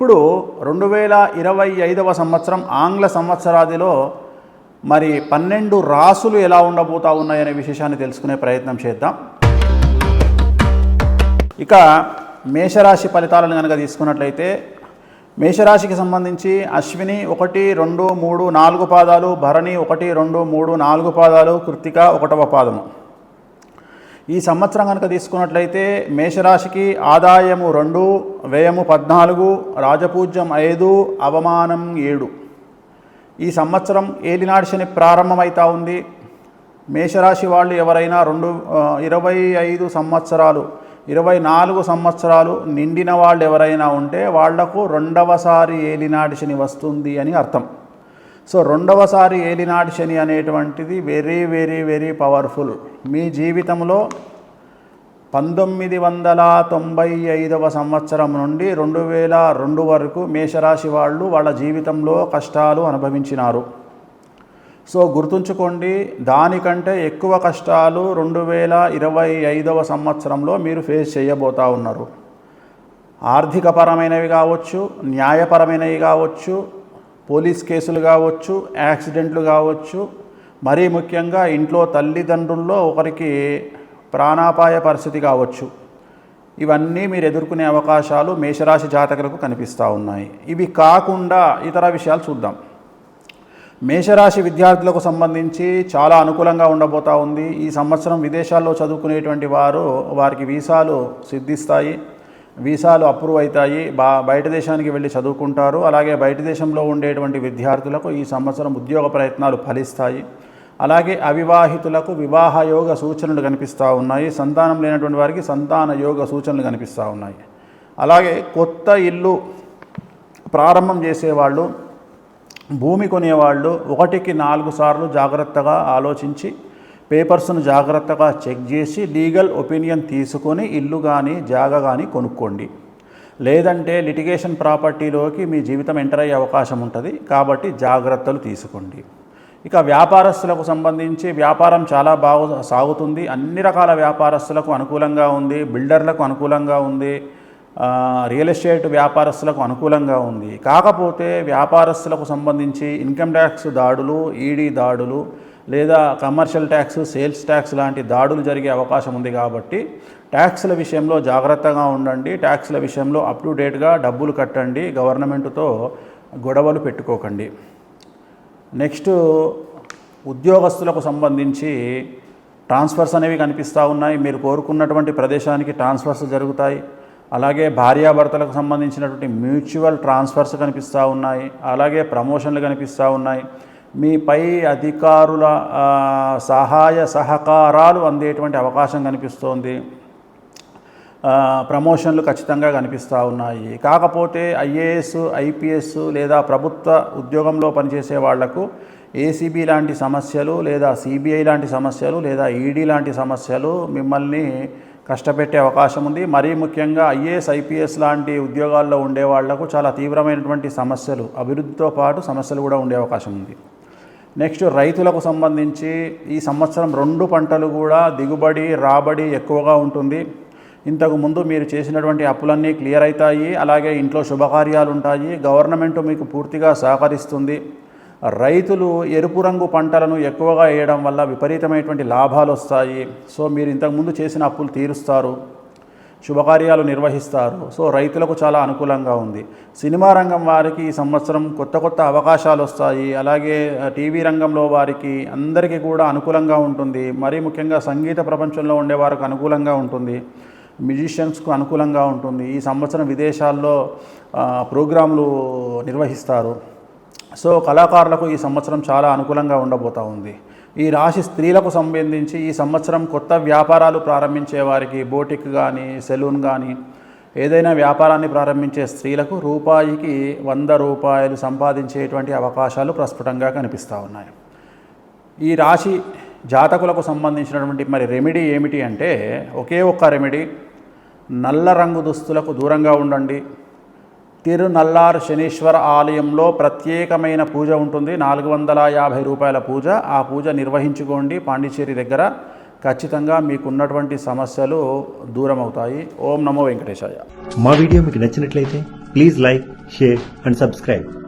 ఇప్పుడు రెండు వేల ఇరవై ఐదవ సంవత్సరం ఆంగ్ల సంవత్సరాదిలో మరి పన్నెండు రాసులు ఎలా ఉండబోతా ఉన్నాయనే విశేషాన్ని తెలుసుకునే ప్రయత్నం చేద్దాం. ఇక మేషరాశి ఫలితాలను కనుక తీసుకున్నట్లయితే మేషరాశికి సంబంధించి అశ్విని ఒకటి రెండు మూడు నాలుగు పాదాలు భరణి ఒకటి రెండు మూడు నాలుగు పాదాలు కృత్తిక ఒకటవ పాదము. ఈ సంవత్సరం కనుక తీసుకున్నట్లయితే మేషరాశికి ఆదాయము రెండు వ్యయము పద్నాలుగు రాజపూజ్యం ఐదు అవమానం ఏడు. ఈ సంవత్సరం ఏలినాడు శని ప్రారంభమవుతా ఉంది? మేషరాశి వాళ్ళు ఎవరైనా రెండు ఇరవై ఐదు సంవత్సరాలు ఇరవై నాలుగు సంవత్సరాలు నిండిన వాళ్ళు ఎవరైనా ఉంటే వాళ్ళకు రెండవసారి ఏలినాటి శని వస్తుంది అని అర్థం. సో రెండవసారి ఏలినాటి శని అనేటువంటిది వెరీ వెరీ వెరీ పవర్ఫుల్. మీ జీవితంలో పంతొమ్మిది వందల తొంభై ఐదవ సంవత్సరం నుండి రెండు వేల రెండు వరకు మేషరాశి వాళ్ళు వాళ్ళ జీవితంలో కష్టాలు అనుభవించినారు. సో గుర్తుంచుకోండి దానికంటే ఎక్కువ కష్టాలు రెండు వేల ఇరవై ఐదవ సంవత్సరంలో మీరు ఫేస్ చేయబోతా ఉన్నారు. ఆర్థికపరమైనవి కావచ్చు న్యాయపరమైనవి కావచ్చు పోలీస్ కేసులు కావచ్చు యాక్సిడెంట్లు కావచ్చు మరీ ముఖ్యంగా ఇంట్లో తల్లిదండ్రుల్లో ఒకరికి ప్రాణాపాయ పరిస్థితి కావచ్చు. ఇవన్నీ మీరు ఎదుర్కొనే అవకాశాలు మేషరాశి జాతకులకు కనిపిస్తూ ఉన్నాయి. ఇవి కాకుండా ఇతర విషయాలు చూద్దాం. మేషరాశి విద్యార్థులకు సంబంధించి చాలా అనుకూలంగా ఉండబోతా ఉంది. ఈ సంవత్సరం విదేశాల్లో చదువుకునేటువంటి వారు వారికి వీసాలు సిద్ధిస్తాయి. వీసాలు అప్రూవ్ అవుతాయి. బా బయట దేశానికి వెళ్ళి చదువుకుంటారు. అలాగే బయట దేశంలో ఉండేటువంటి విద్యార్థులకు ఈ సంవత్సరం ఉద్యోగ ప్రయత్నాలు ఫలిస్తాయి. అలాగే అవివాహితులకు వివాహ యోగ సూచనలు కనిపిస్తూ ఉన్నాయి. సంతానం లేనటువంటి వారికి సంతాన యోగ సూచనలు కనిపిస్తూ ఉన్నాయి. అలాగే కొత్త ఇల్లు ప్రారంభం చేసేవాళ్ళు భూమి కొనేవాళ్ళు ఒకటికి నాలుగు సార్లు జాగ్రత్తగా ఆలోచించి పేపర్స్ను జాగ్రత్తగా చెక్ చేసి లీగల్ ఒపీనియన్ తీసుకొని ఇల్లు కానీ జాగ కానీ కొనుక్కోండి. లేదంటే లిటిగేషన్ ప్రాపర్టీలోకి మీ జీవితం ఎంటర్ అయ్యే అవకాశం ఉంటుంది. కాబట్టి జాగ్రత్తలు తీసుకోండి. ఇక వ్యాపారస్తులకు సంబంధించి వ్యాపారం చాలా బాగు సాగుతుంది. అన్ని రకాల వ్యాపారస్తులకు అనుకూలంగా ఉంది. బిల్డర్లకు అనుకూలంగా ఉంది. రియల్ ఎస్టేట్ వ్యాపారస్తులకు అనుకూలంగా ఉంది. కాకపోతే వ్యాపారస్తులకు సంబంధించి ఇన్కమ్ ట్యాక్స్ దాడులు ఈడీ దాడులు లేదా కమర్షియల్ ట్యాక్స్ సేల్స్ ట్యాక్స్ లాంటి దాడులు జరిగే అవకాశం ఉంది కాబట్టి ట్యాక్స్ల విషయంలో జాగ్రత్తగా ఉండండి. ట్యాక్స్ల విషయంలో అప్ టు డేట్గా డబ్బులు కట్టండి. గవర్నమెంట్తో గొడవలు పెట్టుకోకండి. నెక్స్ట్ ఉద్యోగస్తులకు సంబంధించి ట్రాన్స్ఫర్స్ అనేవి కనిపిస్తూ ఉన్నాయి. మీరు కోరుకున్నటువంటి ప్రదేశానికి ట్రాన్స్ఫర్స్ జరుగుతాయి. అలాగే భార్యాభర్తలకు సంబంధించినటువంటి మ్యూచువల్ ట్రాన్స్ఫర్స్ కనిపిస్తూ ఉన్నాయి. అలాగే ప్రమోషన్లు కనిపిస్తూ ఉన్నాయి. మీ పై అధికారుల సహాయ సహకారాలు అందేటువంటి అవకాశం కనిపిస్తోంది. ప్రమోషన్లు ఖచ్చితంగా కనిపిస్తూ ఉన్నాయి. కాకపోతే ఐఏఎస్ ఐపీఎస్ లేదా ప్రభుత్వ ఉద్యోగంలో పనిచేసే వాళ్ళకు ఏసీబీ లాంటి సమస్యలు లేదా సిబిఐ లాంటి సమస్యలు లేదా ఈడీ లాంటి సమస్యలు మిమ్మల్ని కష్టపెట్టే అవకాశం ఉంది. మరీ ముఖ్యంగా ఐఏఎస్ ఐపీఎస్ లాంటి ఉద్యోగాల్లో ఉండే వాళ్ళకు చాలా తీవ్రమైనటువంటి సమస్యలు అభివృద్ధితో పాటు సమస్యలు కూడా ఉండే అవకాశం ఉంది. నెక్స్ట్ రైతులకు సంబంధించి ఈ సంవత్సరం రెండు పంటలు కూడా దిగుబడి రాబడి ఎక్కువగా ఉంటుంది. ఇంతకు ముందు మీరు చేసినటువంటి అప్పులన్నీ క్లియర్ అవుతాయి అలాగే ఇంట్లో శుభకార్యాలు ఉంటాయి గవర్నమెంట్ మీకు పూర్తిగా సహకరిస్తుంది. రైతులు ఎరుపు రంగు పంటలను ఎక్కువగా వేయడం వల్ల విపరీతమైనటువంటి లాభాలు వస్తాయి సో మీరు ఇంతకుముందు చేసిన అప్పులు తీరుస్తారు శుభకార్యాలు నిర్వహిస్తారు. సో రైతులకు చాలా అనుకూలంగా ఉంది. సినిమా రంగం వారికి ఈ సంవత్సరం కొత్త కొత్త అవకాశాలు వస్తాయి అలాగే టీవీ రంగంలో వారికి అందరికీ కూడా అనుకూలంగా ఉంటుంది. మరీ ముఖ్యంగా సంగీత ప్రపంచంలో ఉండే వారికి అనుకూలంగా ఉంటుంది. మ్యూజిషియన్స్కు అనుకూలంగా ఉంటుంది. ఈ సంవత్సరం విదేశాల్లో ప్రోగ్రాంలు నిర్వహిస్తారు. సో కళాకారులకు ఈ సంవత్సరం చాలా అనుకూలంగా ఉండబోతా ఉంది. ఈ రాశి స్త్రీలకు సంబంధించి ఈ సంవత్సరం కొత్త వ్యాపారాలు ప్రారంభించే వారికి బోటిక్ కానీ సెలూన్ కానీ ఏదైనా వ్యాపారాన్ని ప్రారంభించే స్త్రీలకు రూపాయికి వంద రూపాయలు సంపాదించేటువంటి అవకాశాలు ప్రస్ఫుటంగా కనిపిస్తూ ఉన్నాయి. ఈ రాశి జాతకులకు సంబంధించినటువంటి మరి రెమెడీ ఏమిటి అంటే ఒకే ఒక్క రెమెడీ నల్ల రంగు దుస్తులకు దూరంగా ఉండండి. తిరునల్లార్ శనీశ్వర ఆలయంలో ప్రత్యేకమైన పూజ ఉంటుంది. నాలుగు వందల యాభై రూపాయల పూజ. ఆ పూజ నిర్వహించుకోండి. పాండిచ్చేరి దగ్గర ఖచ్చితంగా మీకున్నటువంటి సమస్యలు దూరం అవుతాయి ఓం నమో వెంకటేశాయ. మా వీడియో మీకు నచ్చినట్లయితే please like share and subscribe.